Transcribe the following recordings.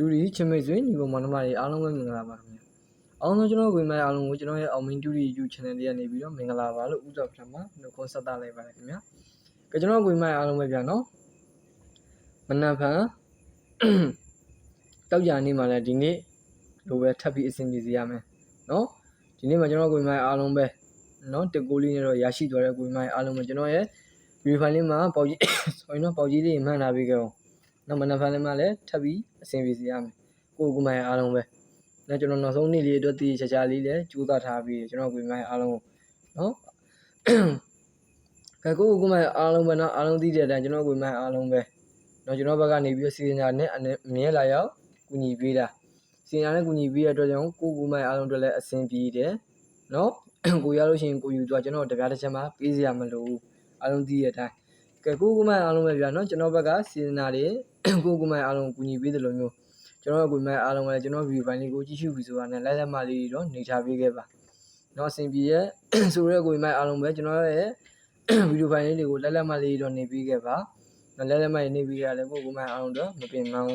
ဒူရီချင်းမိတ်ဆွေညီကောင်မနှမတွေအားလုံးပဲမင်္ဂလာပါခင်ဗျာအားလုံးကျွန်တော်ဝင်မဲ့အားလုံးကိုကျွန်တော်ရဲ့အောင်မင်းဒူရီ YouTube channel လေးကနေပြီးတော့မင်္ဂလာပါလို့ဥစွာပြန်မှာနှုတ်ခွန်းဆက်သလိုက်ပါတယ်ခင်ဗျာကကျွန်တော်ဝင်မဲ့အားလုံးပဲပြန်နော်မနက်ဖြန်တောက်ကြနေ့မှလည်းဒီနေ့လိုပဲထပ်ပြီးအဆင်ပြေစေရမယ်နော်ဒီနေ့မှာကျွန်တော်ဝင်မဲ့အားလုံးပဲနော်တကူလေးနဲ့တော့ရရှိသွားတဲ့ဝင်မဲ့အားလုံးပဲကျွန်တော်ရဲ့ view file လေးမှာပေါက်ကြီး sorry နော်ပေါက်ကြီးလေးမှန်းလာပြီးကြ အောင်နော်မနက်ဖြန်လေးမှာလည်းထပ်ပြီးအဆင်ပြေစေရမယ်ကိုကူမိုင်အားလုံးပဲနော်ကျွန်တော်နောက်ဆုံးနေ့လေးအတွက်တည်ချာချာလေးလည်းကြိုးစားထားပြီးကျွန်တော်ကူမိုင်အားလုံးနော်ကဲကိုကူမိုင်အားလုံးပဲနော်အားလုံးသိတဲ့အတိုင်းကျွန်တော်ကူမိုင်အားလုံးပဲနော်ကျွန်တော်ဘက်ကနေပြီးစီစဉ်ညာနဲ့အမြဲလာရောက်ကူညီပေးတာစီစဉ်ညာနဲ့ကူညီပေးတဲ့အတွက်ကြောင့်ကိုကူမိုင်အားလုံးအတွက်လည်းအဆင်ပြေတယ်နော်ကိုရလို့ရှိရင်ကိုယူသွားကျွန်တော်တပြားတစ်ချက်မှပေးစရာမလိုဘူးအားလုံးသိတဲ့အတိုင်း ကဲကိုကူမိုင်အားလုံးပဲဗျာနော်ကျွန်တော်ဘက်ကစီစဉ်ညာတွေကိုကူမိုင်အားလုံးကူညီပေးတယ်လို့မျိုးကျွန်တော်ကူမိုင်အားလုံးလည်းကျွန်တော် view ပိုင်းလေးကိုကြည့်ရှုပြီးဆိုတာနဲ့လိုက်လက်မလေးတော့နေချပေးခဲ့ပါနော်အဆင်ပြေရဲ့ဆိုရဲကူမိုင်အားလုံးပဲကျွန်တော်ရဲ့ဗီဒီယိုဖိုင်လေးတွေကိုလက်လက်မလေးတော့နေပြီးခဲ့ပါနော်လက်လက်မလေးနေပြီးရတယ်ကိုကူမိုင်အားလုံးတော့မပင်မအောင်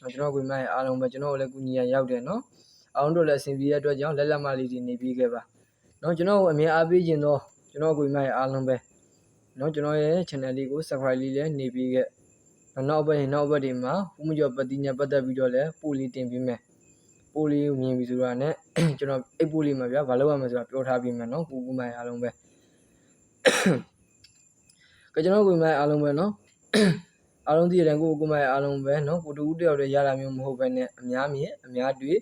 နော်ကျွန်တော်ကူမိုင်အားလုံးပဲကျွန်တော်လည်းကူညီရရောက်တယ်နော်အားလုံးတို့လည်းအဆင်ပြေတဲ့အတွက်ကြောင့်လက်လက်မလေးတွေနေပြီးခဲ့ပါနော်ကျွန်တော်ကိုအမြင်အားပေးခြင်းတော့ကျွန်တော်ကူမိုင်အားလုံးပဲ နော်ကျွန်တော်ရဲ့ channel လေးကို subscribe လေးလည်းနေပြီးခဲ့နောက်ဘက်နောက်ဘက်တွေမှာဦးမကျော်ပတိညာပတ်သက်ပြီးတော့လည်းပို့လေးတင်ပေးမယ်ပို့လေးကိုမြင်ပြီးဆိုတာနဲ့ကျွန်တော်အိတ်ပို့လေးမှာဗျာဘာလုပ်ရမလဲဆိုတာပြောထားပြီးမယ်နော်ကိုကူမိုင်အားလုံးပဲကကျွန်တော်ကိုမိုင်အားလုံးပဲနော်အားလုံးသိတဲ့ကိုကိုမိုင်အားလုံးပဲနော်ကိုတူဦးတယောက်တည်းရတာမျိုးမဟုတ်ဘဲနဲ့အများမြင်အများတွေ့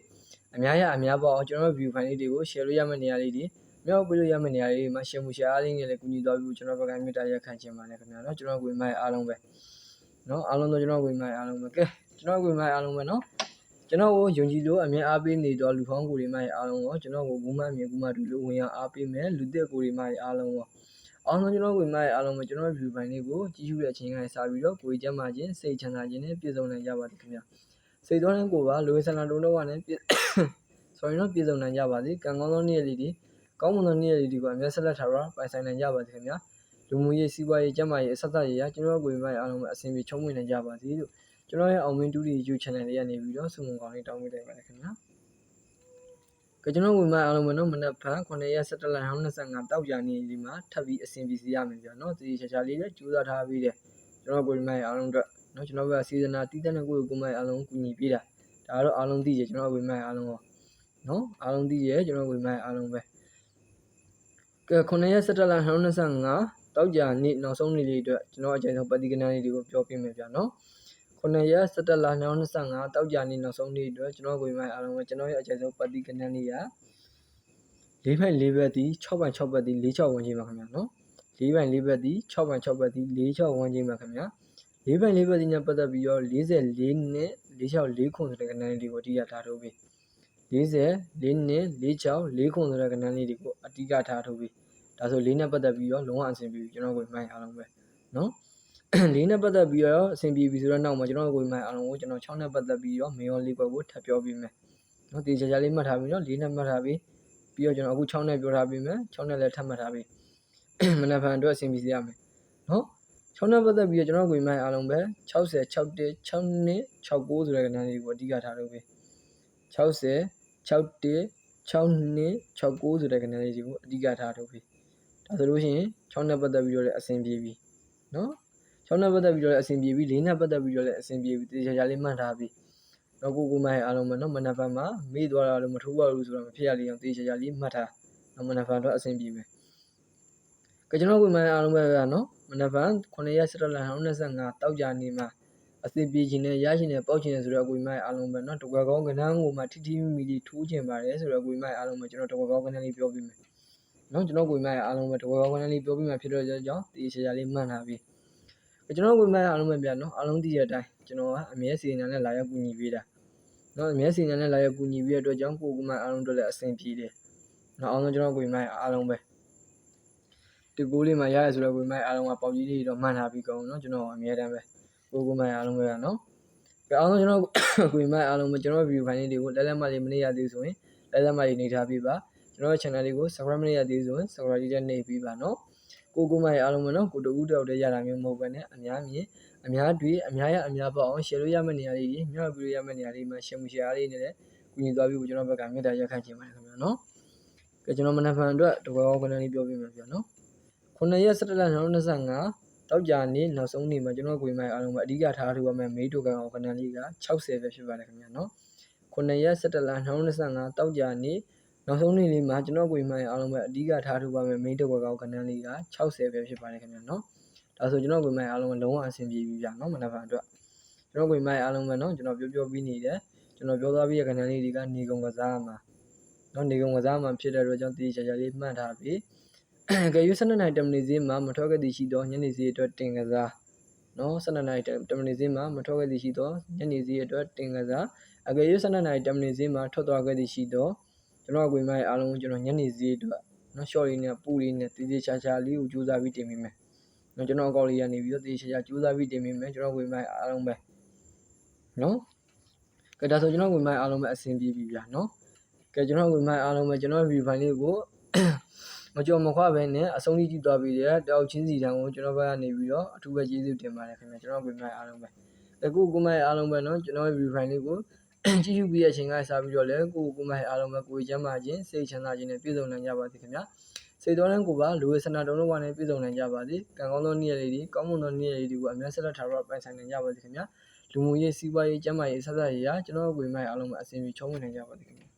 အများရအများပေါ့အောင်ကျွန်တော် view file လေးတွေကို share လို့ရမယ့်နေရာလေးတွေ မြောက်ပေးလို့ရမယ့်နေရာလေးတွေမှာ share မှု share အားလေးနဲ့လည်းကူညီသွားပြီးကျွန်တော်ဘက်ကမြတ်တာရက်ခံချင်ပါတယ်ခင်ဗျာနော်ကျွန်တော်ကိုမိုင်အားလုံးပဲနော်အားလုံးတော့ကျွန်တော်ဝင်မိုင်အားလုံးပဲကဲကျွန်တော်ဝင်မိုင်အားလုံးပဲနော်ကျွန်တော်ကိုယုံကြည်လို့အမြင်အားပေးနေတော့လူဖောင်းကိုတွေမိုင်အားလုံးရောကျွန်တော်ကိုဘူးမမြင်ဘူးမတူလို့ဝင်ရအားပေးမယ်လူသက်ကိုတွေမိုင်အားလုံးရောအောင်လုံးကျွန်တော်ဝင်မိုင်အားလုံးပဲကျွန်တော် view ပိုင်းလေးကိုကြည့်ရှုတဲ့အချိန်ကနေစပြီးတော့ကိုယ်ကျမ်းမာခြင်းစိတ်ချမ်းသာခြင်းနဲ့ပြည့်စုံနိုင်ကြပါသည်ခင်ဗျာစိတ်တော်နဲ့ကိုယ်ပါလူဝင်ဆန္ဒတုံးတော့ကလည်းပြည့် sorry နော်ပြည့်စုံနိုင်ကြပါစေကံကောင်းသောနေ့လေးတွေ ကောင်းမွန်သောနေ့လေးတွေကိုအမြဲဆက်လက်ထားပါပိုင်ဆိုင်နိုင်ကြပါသည်ခင်ဗျာလူမှုရေးစီးပွားရေးကျန်းမာရေးအဆက်အသွယ်ရေးကျွန်တော်ကိုယ်ပိုင်အားလုံးပဲအဆင်ပြေချုံးဝင်နိုင်ကြပါစေလို့ကျွန်တော်ရဲ့အောင်မင်းတူဒီ YouTube channel လေးကနေပြီးတော့ဆုမွန်ကောင်းလေးတောင်းပေးလိုက်ပါတယ်ခင်ဗျာကကျွန်တော်ဝင်မအားလုံးပဲနော်မနက်ဖြန်9ရက်17လ25တောက်ကြနေဒီမှာထပ်ပြီးအဆင်ပြေစေရမယ်ပြောနော်ဒီချာချာလေးလည်းကြိုးစားထားပြီးတယ်ကျွန်တော်ကိုယ်ပိုင်အားလုံးအတွက်နော်ကျွန်တော်ကစီဇနာတီးတဲ့ကိုယ်ကိုယ်ပိုင်အားလုံးကူညီပေးတာဒါကတော့အားလုံးသိကြကျွန်တော်ဝင်မအားလုံးရောနော်အားလုံးသိကြကျွန်တော်ဝင်မအားလုံးပဲ ကဲ9ရက်17လ25တောက်ကြနေ့နောက်ဆုံးနေ့လေးအတွက်ကျွန်တော်အကြိမ်ဆုံးပฏิကနာလေးတွေကိုပြောပြမယ်ဗျာနော်9ရက်17လ25တောက်ကြနေ့နောက်ဆုံးနေ့အတွက်ကျွန်တော်ကိုယ်မိုင်အားလုံးပဲကျွန်တော်ရဲ့အကြိမ်ဆုံးပฏิကနာလေးက၄ဘက်၄ဘက်ဒီ6ဘက်6ဘက်ဒီ၄6ဝင်ချင်းပါခင်ဗျာနော်၄ဘက်၄ဘက်ဒီ6ဘက်6ဘက်ဒီ၄6ဝင်ချင်းပါခင်ဗျာ၄ဘက်၄ဘက်ဒီနဲ့ပတ်သက်ပြီးတော့44နဲ့46 4ခွန်ဆိုတဲ့ကဏ္ဍလေးတွေကိုအတိအကျထားထုတ်ပြီး40 4နဲ့46 4ခွန်ဆိုတဲ့ကဏ္ဍလေးတွေကိုအတိအကျထားထုတ်ပြီး ဒါဆိုလေးနဲ့ပတ်သက်ပြီးတော့လုံးဝအဆင်ပြေပြီကျွန်တော်ကိုမိုင်းအားလုံးပဲနော်လေးနဲ့ပတ်သက်ပြီးတော့အဆင်ပြေပြီဆိုတော့နောက်မှာကျွန်တော်ကိုမိုင်းအားလုံးကိုကျွန်တော်6နဲ့ပတ်သက်ပြီးတော့မေယောလေးဘက်ကိုထပ်ပြောပေးမယ်နော်ဒီချာချာလေးမှတ်ထားပြီးနော်လေးနဲ့မှတ်ထားပြီးပြီးတော့ကျွန်တော်အခု6နဲ့ပြောထားပေးမယ်6နဲ့လည်းထပ်မှတ်ထားပြီးမနက်ဖြန်အတွက်အဆင်ပြေစေရမယ်နော်6နဲ့ပတ်သက်ပြီးတော့ကျွန်တော်ကိုမိုင်းအားလုံးပဲ60 61 6နှစ်69ဆိုတဲ့ကဏ္ဍလေးကိုအဓိကထားလို့ပဲ60 61 6နှစ်69ဆိုတဲ့ကဏ္ဍလေးတွေကိုအဓိကထားထုတ်ပြီးဒါ ဆိုလို့ရှိရင်6နဲ့ပတ်သက်ပြီးတော့လည်းအဆင်ပြေပြီနော်6နဲ့ပတ်သက်ပြီးတော့လည်းအဆင်ပြေပြီ4နဲ့ပတ်သက်ပြီးတော့လည်းအဆင်ပြေပြီတေချာချာလေးမှတ်ထားပြီတော့ကိုကိုမိုင်းအားလုံးပဲနော်မနက်ဖြန်မှာမေ့သွားတာလို့မထိုးပါဘူးဆိုတော့မဖြစ်ရလေအောင်တေချာချာလေးမှတ်ထားနော်မနက်ဖြန်တော့အဆင်ပြေမယ်ကကျွန်တော်ကိုမိုင်းအားလုံးပဲနော်မနက်ဖြန်9ရက်17လ2025တောက်ကြနေမှာအစီပြေခြင်းနဲ့ရရှိနေပေါက်ခြင်းနဲ့ဆိုတော့အကူမိုင်းအားလုံးပဲเนาะတကွယ်ကောင်းကဏ္ဍကိုမှထိထိမိမိလေးထိုးခြင်းပါတယ်ဆိုတော့အကူမိုင်းအားလုံးပဲကျွန်တော်တကွယ်ကောင်းကဏ္ဍလေးပြောပြမယ် နော်ကျွန်တော်ကိုယ်မရဲ့အားလုံးပဲတဝဲဝဝန်းလေးပြောပြမှဖြစ်တော့ကြောင့်ဒီချာချာလေးမှန်လာပြီကျွန်တော်ကိုယ်မရဲ့အားလုံးပဲဗျာနော်အားလုံးသိတဲ့အတိုင်းကျွန်တော်ကအမြဲစီနေနဲ့လာရောက်ကူညီပေးတာနော်အမြဲစီနေနဲ့လာရောက်ကူညီပေးတဲ့အတွက်ကြောင့်ကိုယ်ကမှအားလုံးတို့လည်းအဆင်ပြေတယ်နော်အားလုံးကျွန်တော်ကိုယ်မရဲ့အားလုံးပဲဒီကိုလေးမှာရရဆိုတော့ကိုယ်မရဲ့အားလုံးကပေါက်ကြီးလေးတော့မှန်လာပြီကောင်းနော်ကျွန်တော်အမြဲတမ်းပဲကိုယ်ကမှအားလုံးပဲဗျာနော်အားလုံးကျွန်တော်ကိုယ်မရဲ့အားလုံးပဲကျွန်တော်ဗီဒီယိုဖိုင်လေးတွေကိုလက်လက်မလေးမနေရသေးဆိုရင်လက်လက်မလေးနေထားပြပါ ကျွန်တော် channel လေးကို subscribe မလုပ်ရသေးဆိုရင် subscribe လေးနဲ့နှိပ်ပြီးပါနော်ကိုကိုမရဲ့အားလုံးမနော်ကိုတူဦးတောက်တဲ့ရတာမျိုးမဟုတ်ဘဲနဲ့အများမြင်အများတွေ့အများရအများပေါအောင် share လို့ရမယ့်နေရာလေးကြီးမျှဝေလို့ရမယ့်နေရာလေးမှာ share မှု share လေးနဲ့လည်းကူညီသွားပြီးကျွန်တော်ဘက်ကမေတ္တာရက်ခံချင်ပါတယ်ခင်ဗျာနော်ကဲကျွန်တော်မနက်ဖြန်အတွက်တကွာကောင်းကလေးပြောပြမယ်ဗျာနော်9ရက်17လ2025တောက်ကြနေ့နောက်ဆုံးနေ့မှာကျွန်တော်ကိုယ်မိုင်အားလုံးပဲအဓိကထားထုတ်ရမယ့်မေးတိုကန်အောင်ကဏ္ဍလေးက60ပဲဖြစ်ပါတယ်ခင်ဗျာနော်9ရက်17လ2025တောက်ကြနေ့ နောက်ဆုံးနေ့လေးမှာကျွန်တော်ကိုယ်မှန်ရအောင်လို့ပဲအဓိကထားထုတ်ပါမယ် main တစ်ခွက်ကောက်ကဏ္ဍလေးက60ပဲဖြစ်ပါတယ်ခင်ဗျာနော်ဒါဆိုကျွန်တော်ကိုယ်မှန်အားလုံးကလုံးဝအဆင်ပြေပြီဗျာနော်မနက်ဖြန်အတွက်ကျွန်တော်ကိုယ်မှန်အားလုံးပဲနော်ကျွန်တော်ပြောပြောပြီးနေတယ်ကျွန်တော်ပြောသွားပြီးရကဏ္ဍလေးတွေကနေကုန်ကစားမှာနော်နေကုန်ကစားမှာဖြစ်တဲ့အတွက်ကြောင့်တေးချာချာလေးမှတ်ထားပြီးကယူ12နိုင်တမနီစင်းမှာမထွက်ခဲ့သည်ရှိသောညနေစည်းအတွက်တင်ကစားနော်12နိုင်တမနီစင်းမှာမထွက်ခဲ့သည်ရှိသောညနေစည်းအတွက်တင်ကစားအကယူ12နိုင်တမနီစင်းမှာထွက်သွားခဲ့သည်ရှိသော ကျွန်တော်အကွေမရဲ့အားလုံးကိုကျွန်တော်ညနေစည်းအတွက်နော် short လေးနဲ့ပူလေးနဲ့တေးသေးချာချာလေးကိုကြိုးစားပြီးတင်ပေးမယ်နော်ကျွန်တော်အကောက်လေးရနေပြီးတော့တေးချာချာကြိုးစားပြီးတင်ပေးမယ်ကျွန်တော်အကွေမရဲ့အားလုံးပဲနော်ကဲဒါဆိုကျွန်တော်အကွေမရဲ့အားလုံးပဲအဆင်ပြေပြီဗျာနော်ကဲကျွန်တော်အကွေမရဲ့အားလုံးပဲကျွန်တော် review လေးကိုမကြော်မခွပဲနဲ့အဆုံးထိကြည့်သွားပြီးတဲ့တောက်ချင်းစီတန်းကိုကျွန်တော်ဘက်ကနေပြီးတော့အထူးပဲကျေးဇူးတင်ပါတယ်ခင်ဗျာကျွန်တော်အကွေမရဲ့အားလုံးပဲအခုကိုမရဲ့အားလုံးပဲနော်ကျွန်တော် review လေးကို ကြည့်ရှုပြီးတဲ့အချိန်ကစပြီးတော့လည်းကိုကိုမိုင်းအားလုံးပဲကိုချမ်းသာခြင်းစိတ်ချမ်းသာခြင်းနဲ့ပြည့်စုံနိုင်ကြပါစေခင်ဗျာစိတ်တော်လန်းကိုပါလူဝေဆန္ဒတုံးလုံးဝနဲ့ပြည်စုံနိုင်ကြပါစေကံကောင်းသောနေ့ရက်လေးတွေကောင်းမွန်သောနေ့ရက်လေးတွေကိုအများဆက်လက်ထားတော့ပိုင်ဆိုင်နိုင်ကြပါစေခင်ဗျာလူမှုရေးစီးပွားရေးကျန်းမာရေးဆက်ဆက်ရေးရာကျွန်တော်တို့ဝေမိုင်းအားလုံးမှာအစီအမီချုံးဝင်နိုင်ကြပါစေခင်ဗျာ